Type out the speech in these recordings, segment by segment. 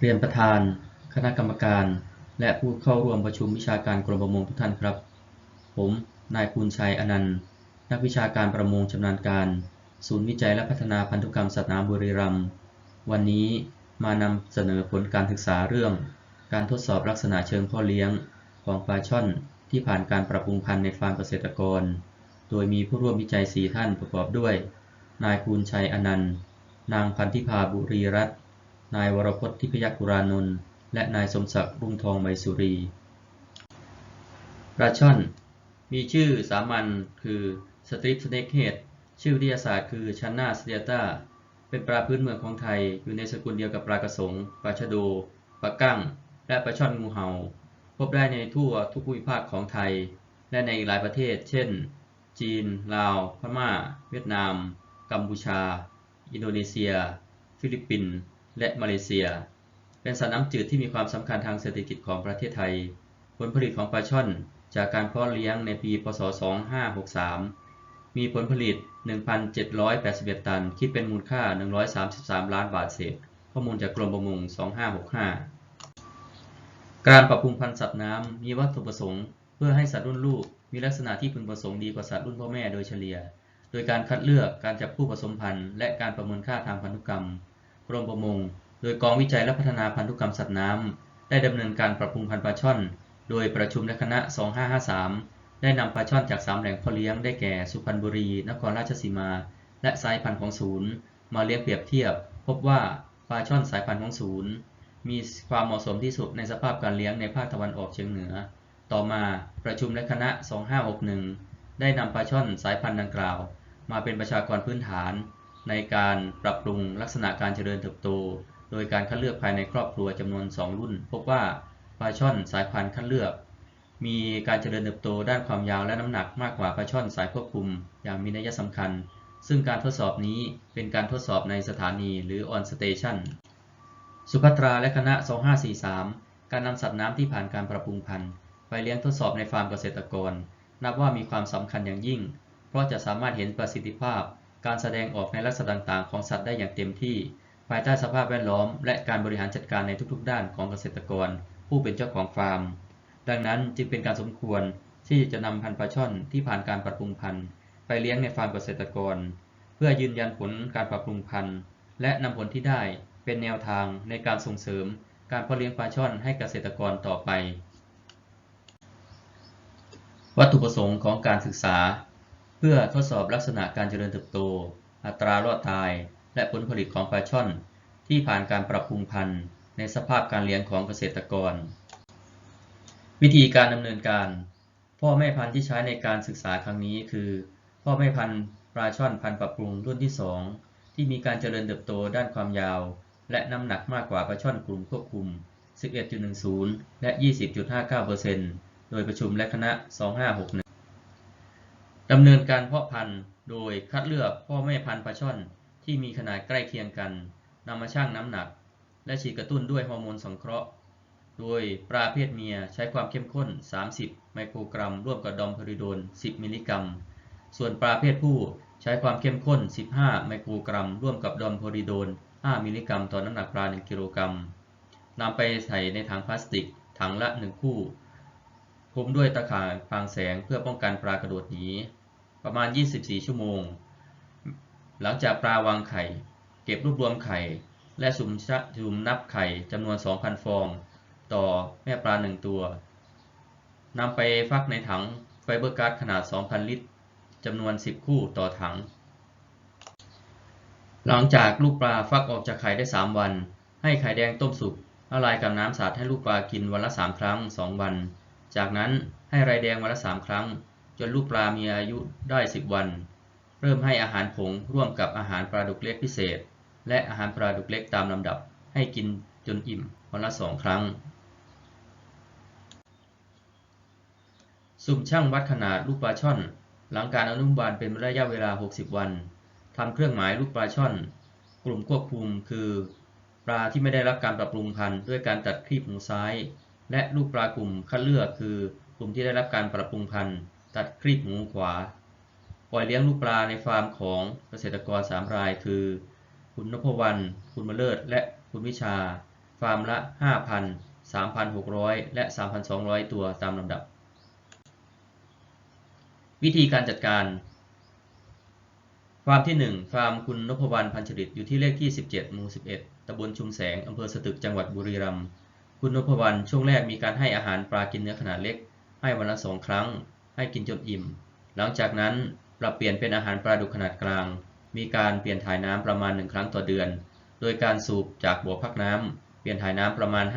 เรียนประธาน คณะกรรมการ และผู้เข้าร่วมประชุมวิชาการกรมประมงทุกท่านครับ ผม นายภูลชัยอนันต์ นักวิชาการประมงชำนาญการ ศูนย์วิจัยและพัฒนาพันธุกรรมสัตว์น้ำบุรีรัมย์ วันนี้มานำเสนอผลการศึกษาเรื่อง การทดสอบลักษณะเชิงพ่อเลี้ยง ของปลาช่อนที่ผ่านการปรับปรุงพันธุ์ในฟาร์มเกษตรกร โดยมีผู้ร่วมวิจัย 4 ท่านประกอบด้วย นายภูลชัยอนันต์ นางพันธิพาบุรีรัตน์ นายวรพจน์ทิพยกุรานนท์และนายสมศักดิ์รุ่งทองใบสุรีปลาช่อน มีชื่อสามัญคือสตริปสเนกเฮดชื่อวิทยาศาสตร์คือชันนาสเตียตาเป็นปลาพื้นเมืองของไทยอยู่ในสกุลเดียวกับปลากระสง ปลาชะโด ปลากั้ง และปลาช่อนงูเห่า พบได้ในทั่วทุกภูมิภาคของไทย และในอีกหลายประเทศ เช่น จีน ลาว พม่า เวียดนาม กัมพูชา อินโดนีเซีย ฟิลิปปินส์ และมาเลเซีย เป็นสัตว์น้ำจืดที่มีความสำคัญทางเศรษฐกิจของประเทศไทย ผลผลิตของปลาช่อน จากการเพาะเลี้ยงในปี พศ 2563 มีผลผลิต 1,781 ตัน คิดเป็นมูลค่า 133 ล้านบาทเศษ ข้อมูลจากกรมประมง 2565 การปรับปรุงพันธุ์สัตว์น้ำ มีวัตถุประสงค์ เพื่อให้สัตว์รุ่นลูก มีลักษณะที่พึงประสงค์ดีกว่าสัตว์รุ่นพ่อแม่โดยเฉลี่ย โดยการคัดเลือก การจับคู่ผสมพันธุ์ และการประเมินค่าทางพันธุกรรม กรมประมง โดยกองวิจัยและพัฒนาพันธุกรรมสัตว์น้ำ ได้ดำเนินการปรับปรุงพันธุ์ปลาช่อน โดยประชุมคณะ 2553 ได้นำปลาช่อนจาก 3 แหล่งเพาะเลี้ยงได้แก่สุพรรณบุรี นครราชสีมา และสายพันธุ์ของศูนย์ มาเลี้ยงเปรียบเทียบ พบว่าปลาช่อนสายพันธุ์ของศูนย์มีความเหมาะสมที่สุดในสภาพการเลี้ยงในภาคตะวันออกเฉียงเหนือ ต่อมาประชุมในคณะ 2561 ได้นำปลาช่อนสายพันธุ์ดังกล่าว มาเป็นประชากรพื้นฐาน ในการปรับปรุงลักษณะการเจริญเติบโต โดยการคัดเลือกภายในครอบครัวจำนวน 2 รุ่น พบว่าปลาช่อนสายพันธุ์คัดเลือก มีการเจริญเติบโตด้านความยาวและน้ำหนักมากกว่าปลาช่อนสายควบคุม อย่างมีนัยสำคัญ ซึ่งการทดสอบนี้เป็นการทดสอบในสถานีหรือ on station สุภัตราและคณะ 2543 การนำสัตว์น้ำที่ผ่านการปรับปรุงพันธุ์ไปเลี้ยงทดสอบในฟาร์มเกษตรกร นับว่ามีความสำคัญอย่างยิ่ง เพราะจะสามารถเห็นประสิทธิภาพ การแสดงออกในลักษณะต่างๆ ของสัตว์ได้อย่างเต็มที่ ภายใต้สภาพแวดล้อม และการบริหารจัดการในทุกๆ ด้านของเกษตรกร ผู้เป็นเจ้าของฟาร์ม ดังนั้นจึงเป็นการสมควรที่จะนำพันธุ์ปลาช่อนที่ผ่านการปรับปรุงพันธุ์ ไปเลี้ยงในฟาร์มเกษตรกร เพื่อยืนยันผลการปรับปรุงพันธุ์ และนำผลที่ได้เป็นแนวทางในการส่งเสริม การเพาะเลี้ยงปลาช่อนให้เกษตรกรต่อไป วัตถุประสงค์ของการศึกษา เพื่อทดสอบลักษณะการเจริญเติบโต อัตรารอดตาย และผลผลิตของปลาช่อน ที่ผ่านการปรับปรุงพันธุ์ ในสภาพการเลี้ยงของเกษตรกร วิธีการดำเนินการ พ่อแม่พันธุ์ที่ใช้ในการศึกษาครั้งนี้คือ พ่อแม่พันธุ์ปลาช่อนพันธุ์ปรับปรุงรุ่นที่ 2 ที่มีการเจริญเติบโตด้านความยาว และน้ำหนักมากกว่าปลาช่อนกลุ่มควบคุม 11.10 และ 20.59%โดยประชุมและคณะ 2561 ดำเนินการเพาะพันธุ์โดยคัดเลือกพ่อแม่พันธุ์ปลาช่อนที่มีขนาดใกล้เคียงกันนำมาชั่งน้ำหนัก และฉีดกระตุ้นด้วยฮอร์โมนสังเคราะห์ โดยปลาเพศเมียใช้ความเข้มข้น 30 ไมโครกรัม ร่วมกับดอมพริโดน 10 มิลลิกรัม ส่วนปลาเพศผู้ใช้ความเข้มข้น 15 ไมโครกรัม ร่วมกับดอมพริโดน 5 มิลลิกรัม ต่อน้ำหนักปลา 1 กิโลกรัมนำไปใส่ในถังพลาสติก ถังละ 1 คู่คลุมด้วยตะข่ายพรางแสงเพื่อป้องกันปลากระโดดหนี ประมาณ 24 ชั่วโมง หลังจากปลาวางไข่ เก็บรวบรวมไข่ และสุ่มสุ่มนับไข่จำนวน 2,000 ฟอง ต่อแม่ปลา 1 ตัวนำไปฟักในถังไฟเบอร์การ์ดขนาด 2,000 ลิตรจำนวน 10 คู่ต่อถัง หลังจากลูกปลาฟักออกจากไข่ได้ 3 วัน ให้ไข่แดงต้มสุกละลายกับน้ำสาดให้ลูกปลากินวันละ 3 ครั้ง 2 วัน จากนั้นให้ไรแดงวันละ 3 ครั้ง จนลูกปลามีอายุได้10วัน เริ่มให้อาหารผงร่วมกับอาหารปลาดุกเล็กพิเศษ และอาหารปลาดุกเล็กตามลำดับ ให้กินจนอิ่มวันละ2ครั้ง สุ่มช่างวัดขนาดลูกปลาช่อน หลังการอนุบาลเป็นระยะเวลา 60 วันทำเครื่องหมายลูกปลาช่อน กลุ่มควบคุมคือปลาที่ไม่ได้รับการปรับปรุงพันธุ์ด้วยการตัดครีบหูซ้าย และลูกปลากลุ่มคัดเลือกคือกลุ่มที่ได้รับการปรับปรุงพันธุ์ ตัดครีบหูขวา ปล่อยเลี้ยงลูกปลาในฟาร์มของเกษตรกร 3 ราย คือ คุณนพวรรณคุณมเลิศ และคุณวิชา ฟาร์มละ 5,000 3,600 และ 3,200 ตัวตามลำดับ วิธีการจัดการ ฟาร์มที่ 1 ฟาร์มคุณนพวรรณพันชริตอยู่ที่เลขที่ 17หมู่11ตำบลชุมแสงอำเภอสตึกจังหวัดบุรีรัมย์คุณนพวรรณช่วงแรกมีการให้อาหารปลากินเนื้อขนาดเล็ก ให้วันละสองครั้ง ให้กินจนอิ่ม หลังจากนั้นปรับเปลี่ยนเป็นอาหารปลาดุกขนาดกลาง มีการเปลี่ยนถ่ายน้ำประมาณ1ครั้งต่อเดือน โดยการสูบจากบ่อพักน้ำเปลี่ยนถ่ายน้ำประมาณ 50%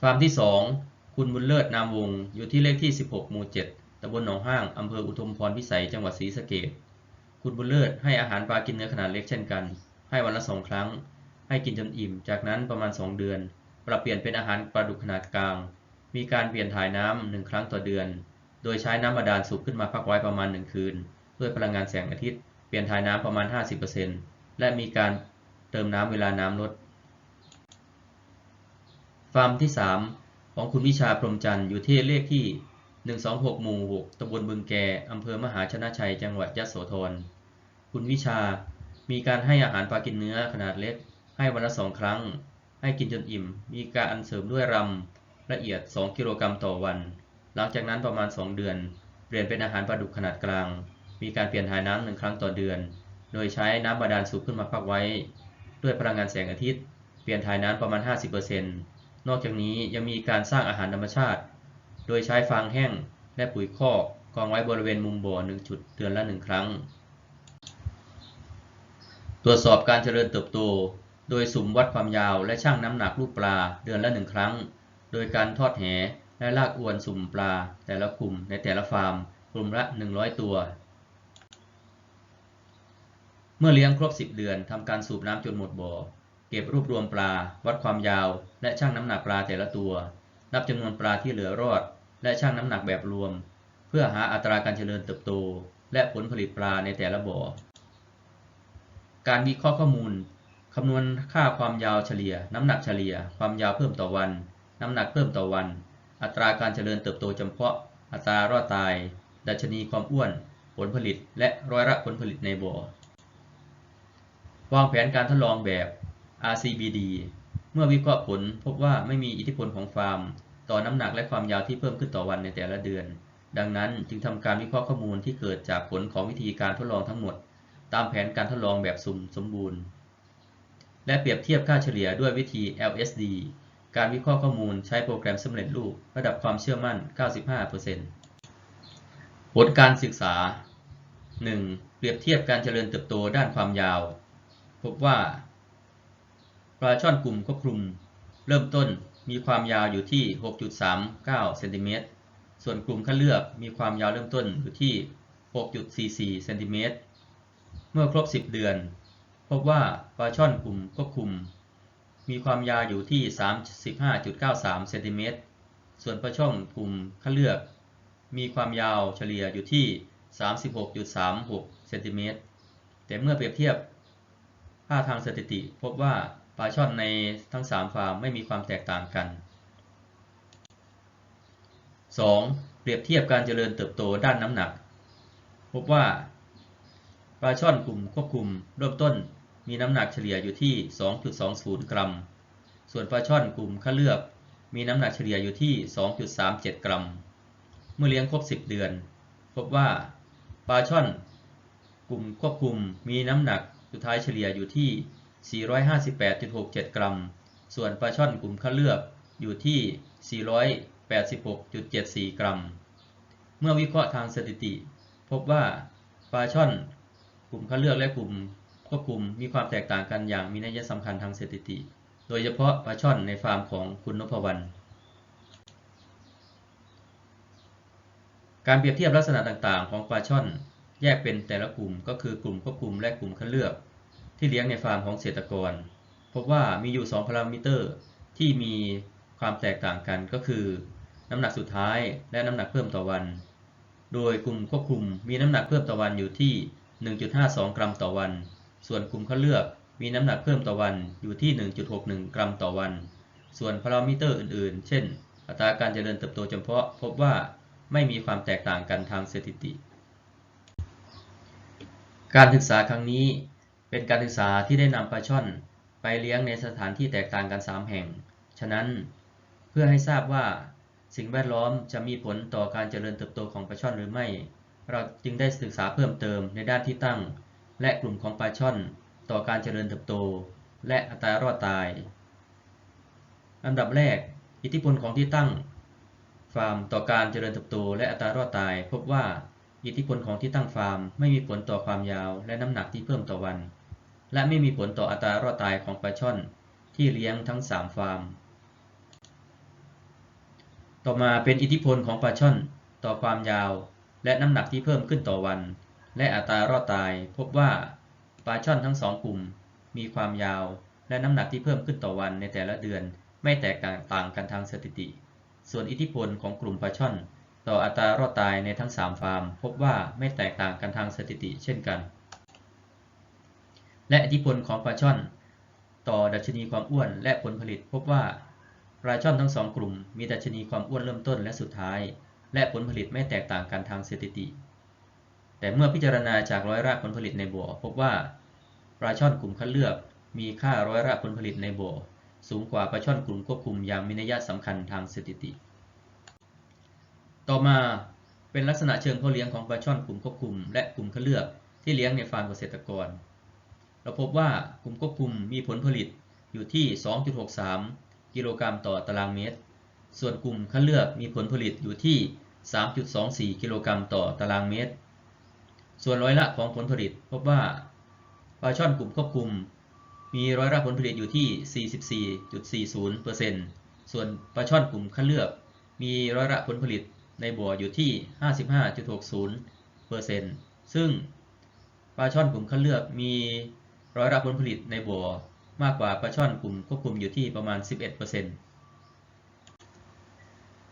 ฟาร์มที่ 2 คุณบุญเลิศนามวงศ์อยู่ที่เลขที่ 16 หมู่ 7ตำบลหนองห้าง อำเภออุทุมพรพิสัย จังหวัดศรีสะเกษคุณบุญเลิศให้อาหารปลากินเนื้อขนาดเล็กเช่นกัน ให้วันละสองครั้ง ให้กินจนอิ่ม จากนั้นประมาณ 2 เดือน ปรับเปลี่ยนเป็นอาหารปลาดุกขนาดกลาง มีการเปลี่ยนถ่ายน้ำหนึ่งครั้งต่อเดือน โดยใช้น้ำบาดาลสูบขึ้นมาพักไว้ประมาณ 1 คืน ด้วยพลังงานแสงอาทิตย์ เปลี่ยนถ่ายน้ำประมาณ 50%และมีการเติมน้ำเวลาน้ำลด ฟาร์มที่ 3 ของคุณวิชาพรมจันทร์อยู่ที่เลขที่ 126 หมู่ 6 ตำบลบึงแก อำเภอมหาชนะชัย จังหวัดยะโสธร คุณวิชา มีการให้อาหารปลากินเนื้อขนาดเล็ก ให้วันละสองครั้ง ให้กินจนอิ่ม มีการเสริมด้วยรำ ละเอียด 2 กิโลกรัมต่อวัน หลังจากนั้นประมาณ 2 เดือน เปลี่ยนเป็นอาหารปลาดุกขนาดกลาง มีการเปลี่ยนถ่ายน้ำหนึ่งครั้งต่อเดือน โดยใช้น้ำบาดาลสูบขึ้นมาพักไว้ ด้วยพลังงานแสงอาทิตย์ เปลี่ยนถ่ายน้ำประมาณ 50%นอกจากนี้ยังมีการสร้างอาหารธรรมชาติ โดยใช้ฟางแห้งและปุ๋ยคอกกองไว้บริเวณมุมบ่อหนึ่งจุดเดือนละหนึ่งครั้ง ตรวจสอบการเจริญเติบโต โดยสุ่มวัดความยาวและชั่งน้ำหนักลูกปลาเดือนละหนึ่งครั้ง โดยการทอดแหและลากอวนสุ่มปลาแต่ละกลุ่มในแต่ละฟาร์มกลุ่มละ 100 ตัว เมื่อเลี้ยงครบ 10 เดือนทำการสูบน้ำจนหมดบ่อ เก็บรวบรวมปลา วัดความยาว และชั่งน้ำหนักปลาแต่ละตัว นับจำนวนปลาที่เหลือรอด และชั่งน้ำหนักแบบรวม เพื่อหาอัตราการเจริญเติบโต และผลผลิตปลาในแต่ละบ่อ การวิเคราะห์ข้อมูลคำนวณค่าความยาวเฉลี่ย น้ำหนักเฉลี่ย ความยาวเพิ่มต่อวัน น้ำหนักเพิ่มต่อวัน อัตราการเจริญเติบโตจำเพาะ อัตรารอดตาย ดัชนีความอ้วน ผลผลิต และร้อยละผลผลิตในบ่อ วางแผนการทดลองแบบ RCBD เมื่อวิเคราะห์ผลพบว่าไม่มีอิทธิพลของฟาร์ม ต่อน้ำหนักและความยาวที่เพิ่มขึ้นต่อวันในแต่ละเดือน ดังนั้นจึงทำการวิเคราะห์ข้อมูลที่เกิดจากผลของวิธีการทดลองทั้งหมด ตามแผนการทดลองแบบสุ่มสมบูรณ์ และเปรียบเทียบค่าเฉลี่ยด้วยวิธี LSD การวิเคราะห์ข้อมูลใช้โปรแกรมสำเร็จรูป ระดับความเชื่อมั่น 95%ผลการศึกษา 1. เปรียบเทียบการเจริญเติบโตด้านความยาว พบว่าปลาช่อนกลุ่มควบคุม เริ่มต้นมีความยาวอยู่ที่ 6.39 เซนติเมตร ส่วนกลุ่มคัดเลือกมีความยาวเริ่มต้นอยู่ที่ 6.44 เซนติเมตร เมื่อครบ 10 เดือน พบว่าปลาช่อนกลุ่มควบคุม มีความยาวอยู่ที่ 35.93เซนติเมตร ส่วนปลาช่อนกลุ่มคัดเลือก มีความยาวเฉลี่ยอยู่ที่ 36.36เซนติเมตร แต่เมื่อเปรียบเทียบค่าทางสถิติ พบว่าปลาช่อนในทั้ง 3 ฟาร์มไม่มีความแตกต่างกัน 2. เปรียบเทียบการเจริญเติบโตด้านน้ำหนัก พบว่าปลาช่อนกลุ่มควบคุมเริ่มต้น มีน้ำหนักเฉลี่ยอยู่ที่ 2.20 กรัม ส่วนปลาช่อนกลุ่มคัดเลือก มีน้ำหนักเฉลี่ยอยู่ที่ 2.37 กรัม เมื่อเลี้ยงครบ 10 เดือน พบว่าปลาช่อน กลุ่มควบคุมมีน้ำหนักสุดท้ายเฉลี่ยอยู่ที่ 458.67 กรัม ส่วนปลาช่อนกลุ่มคัดเลือกอยู่ที่ 486.74 กรัม เมื่อวิเคราะห์ทางสถิติ พบว่าปลาช่อน กลุ่มคัดเลือกและกลุ่ม ควบคุมมีความแตกต่างกันอย่างมีนัยสำคัญทางสถิติ โดยเฉพาะปลาช่อนในฟาร์มของคุณนพวรรณการเปรียบเทียบลักษณะต่างๆ ของปลาช่อนแยกเป็นแต่ละกลุ่มก็คือกลุ่มควบคุมและกลุ่มคัดเลือก ที่เลี้ยงในฟาร์มของเกษตรกร พบว่ามีอยู่ 2 พารามิเตอร์ที่มีความแตกต่างกันก็คือ น้ำหนักสุดท้ายและน้ำหนักเพิ่มต่อวัน โดยกลุ่มควบคุมมีน้ำหนักเพิ่มต่อวันอยู่ที่ 1.52 กรัมต่อวัน ส่วนกลุ่มคัดเลือกมีน้ำหนักเพิ่มต่อวันอยู่ที่ 1.61 กรัมต่อวัน ส่วนพารามิเตอร์อื่นๆ เช่น อัตราการเจริญเติบโตเฉพาะพบว่าไม่มีความแตกต่างกันทางสถิติ การศึกษาครั้งนี้เป็นการศึกษาที่ได้นำปลาช่อนไปเลี้ยงในสถานที่แตกต่างกัน 3 แห่ง ฉะนั้นเพื่อให้ทราบว่าสิ่งแวดล้อมจะมีผลต่อการเจริญเติบโตของปลาช่อนหรือไม่ เราจึงได้ศึกษาเพิ่มเติมในด้านที่ตั้ง และกลุ่มของปลาช่อน ต่อการเจริญเติบโต และอัตรารอดตายอันดับแรก อิทธิพลของที่ตั้ง ฟาร์มต่อการเจริญเติบโต และอัตรารอดตาย พบว่าอิทธิพลของที่ตั้งฟาร์มไม่มีผลต่อความยาวและน้ำหนักที่เพิ่มต่อวัน และไม่มีผลต่ออัตรารอดตายของปลาช่อนที่เลี้ยงทั้ง 3 ฟาร์ม ต่อมาเป็นอิทธิพลของปลาช่อน ต่อความยาว และน้ำหนักที่เพิ่มขึ้นต่อวัน และอัตรารอดตายพบว่าปลาช่อนทั้งสองกลุ่ม มีความยาว และน้ำหนักที่เพิ่มขึ้นต่อวันในแต่ละเดือน ไม่แตกต่างกันทางสถิติ ส่วนอิทธิพลของกลุ่มปลาช่อน ต่ออัตรารอดตายในทั้ง 3 ฟาร์ม พบว่าไม่แตกต่างกันทางสถิติเช่นกัน และอิทธิพลของปลาช่อน ต่อดัชนีความอ้วนและผลผลิตพบว่าปลาช่อนทั้งสองกลุ่ม มีดัชนีความอ้วนเริ่มต้นและสุดท้าย และผลผลิตไม่แตกต่างกันทางสถิติ แต่เมื่อพิจารณาจากร้อยละผลผลิตในบ่อพบว่าปลาช่อนกลุ่มคัดเลือก มีค่าร้อยละผลผลิตในบ่อสูงกว่าปลาช่อนกลุ่มควบคุมอย่างมีนัยสำคัญทางสถิติ ต่อมาเป็นลักษณะเชิงพ่อเลี้ยงของปลาช่อนกลุ่มควบคุม และกลุ่มคัดเลือกที่เลี้ยงในฟาร์มเกษตรกร เราพบว่ากลุ่มควบคุมมีผลผลิตอยู่ที่ 2.63 กิโลกรัมต่อตารางเมตร ส่วนกลุ่มคัดเลือกมีผลผลิตอยู่ที่ 3.24 กิโลกรัมต่อตารางเมตร ส่วนร้อยละของผลผลิตพบว่าปลาช่อนกลุ่มควบคุม มีร้อยละผลผลิตอยู่ที่ 44.40%ส่วนปลาช่อนกลุ่มคัดเลือก มีร้อยละผลผลิตในบ่ออยู่ที่ 55.60%ซึ่งปลาช่อนกลุ่มคัดเลือกมีร้อยละผลผลิตในบ่อมากกว่าปลาช่อนกลุ่มควบคุมอยู่ที่ประมาณ 11%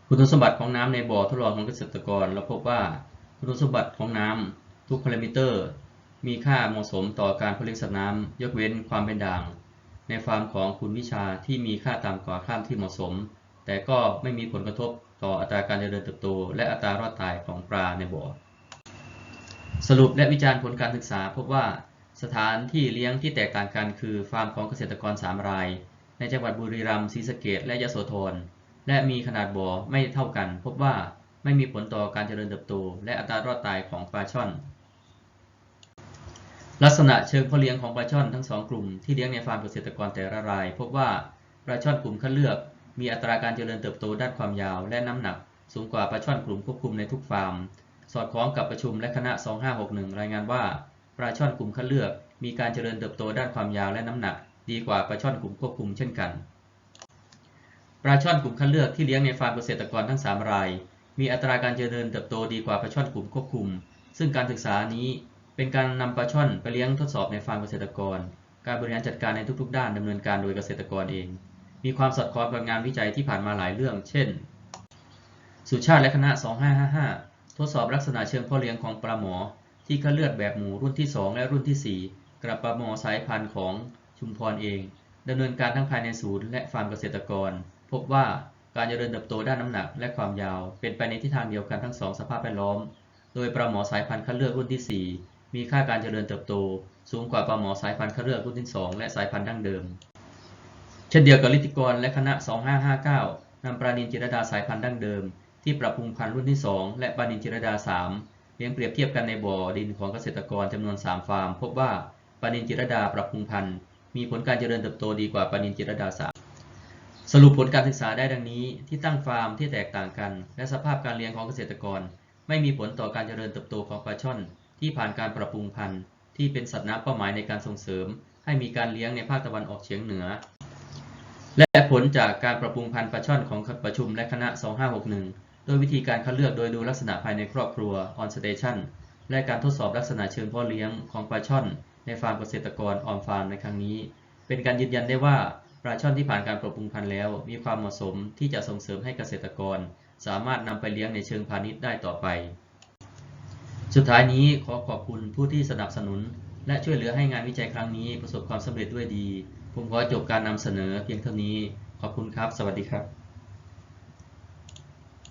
คุณสมบัติของน้ำในบ่อทดลองของเกษตรกรเราพบว่าคุณสมบัติของน้ำ ทุกพารามิเตอร์ มีค่าเหมาะสมต่อการผลิตสัตว์น้ำยกเว้นความเป็นด่าง ในฟาร์มของคุณวิชาที่มีค่าต่ำกว่าค่าที่เหมาะสม แต่ก็ไม่มีผลกระทบต่ออัตราการเจริญเติบโต และอัตรารอดตายของปลาในบ่อ สรุปและวิจารณ์ผลการศึกษาพบว่าสถานที่เลี้ยงที่แตกต่างกันคือฟาร์มของเกษตรกร 3 ราย ในจังหวัดบุรีรัมย์ศรีสะเกษและยะโสธรและมีขนาดบ่อไม่เท่ากัน พบว่า ไม่มีผลต่อการเจริญเติบโต และอัตรารอดตายของปลาช่อน ลักษณะเชิงพ่อเลี้ยงของปลาช่อนทั้งสองกลุ่มที่เลี้ยงในฟาร์มเกษตรกรแต่ละราย พบว่าปลาช่อนกลุ่มคัดเลือก มีอัตราการเจริญเติบโตด้านความยาว และน้ำหนัก สูงกว่าปลาช่อนกลุ่มควบคุมในทุกฟาร์ม สอดคล้องกับประชุมและคณะ 2561 รายงานว่าปลาช่อนกลุ่มคัดเลือก มีการเจริญเติบโตด้านความยาวและน้ำหนัก ดีกว่าปลาช่อนกลุ่มควบคุมเช่นกันปลาช่อนกลุ่มคัดเลือกที่เลี้ยงในฟาร์มเกษตรกรทั้ง 3 ราย มีอัตราการเจริญเติบโตดีกว่าปลาช่อนกลุ่มควบคุม ซึ่งการศึกษานี้เป็นการนำปลาช่อนไปเลี้ยงทดสอบในฟาร์มเกษตรกร การบริหารจัดการในทุกๆ ด้านดำเนินการโดยเกษตรกรเอง มีความสอดคล้องกับงานวิจัยที่ผ่านมาหลายเรื่อง เช่น สุชาติและคณะ 2555 ทดสอบลักษณะเชิงพ่อเลี้ยงของปลาหมอ ที่คัดเลือกแบบหมูรุ่นที่ 2 และรุ่นที่ 4กับปลาหมอสายพันธุ์ของชุมพรเองดำเนินการทั้งภายในศูนย์และฟาร์มเกษตรกร พบว่า การเจริญเติบโตด้านน้ำหนักและความยาว เป็นไปในทิศทางเดียวกันทั้งสองสภาพแวดล้อม โดยปลาหมอสายพันธุ์คัดเลือกรุ่นที่ 4 มีค่าการเจริญเติบโต สูงกว่าปลาหมอสายพันธุ์คัดเลือกรุ่นที่ 2 และสายพันธุ์ดั้งเดิม เช่นเดียวกับลิติกรและคณะ 2559นำปลานินจิรดาสายพันธุ์ดั้งเดิม ที่ปรับปรุงพันธุ์รุ่นที่ 2 และปลานินจิรดา 3เลี้ยงเปรียบเทียบกันในบ่อดินของเกษตรกรจำนวน 3 ฟาร์ม พบว่าปลานินจิรดาปรับปรุงพันธุ์มีผลการเจริญเติบโตดีกว่าปลานินจิรดา 3 สรุปผลการศึกษาได้ดังนี้ ที่ตั้งฟาร์มที่แตกต่างกัน และสภาพการเลี้ยงของเกษตรกร ไม่มีผลต่อการเจริญเติบโตของปลาช่อน ที่ผ่านการปรับปรุงพันธุ์ ที่เป็นสัตว์น้ำเป้าหมายในการส่งเสริม ให้มีการเลี้ยงในภาคตะวันออกเฉียงเหนือ และผลจากการปรับปรุงพันธุ์ปลาช่อนของประชุมและคณะ 2561 โดยวิธีการคัดเลือกโดยดูลักษณะภายในครอบครัว on station และการทดสอบลักษณะเชิงพ่อเลี้ยงของปลาช่อน ในฟาร์มเกษตรกรออมฟาร์มในครั้งนี้ เป็นการยืนยันได้ว่า ปลาช่อนที่ผ่านการปรับปรุงพันธุ์แล้ว มีความเหมาะสมที่จะส่งเสริมให้เกษตรกร สามารถนำไปเลี้ยงในเชิงพาณิชย์ได้ต่อไป สุดท้ายนี้ขอขอบคุณผู้ที่สนับสนุน และช่วยเหลือให้งานวิจัยครั้งนี้ประสบความสำเร็จด้วยดี ผมขอจบการนำเสนอเพียงเท่านี้ ขอบคุณครับ สวัสดีครับ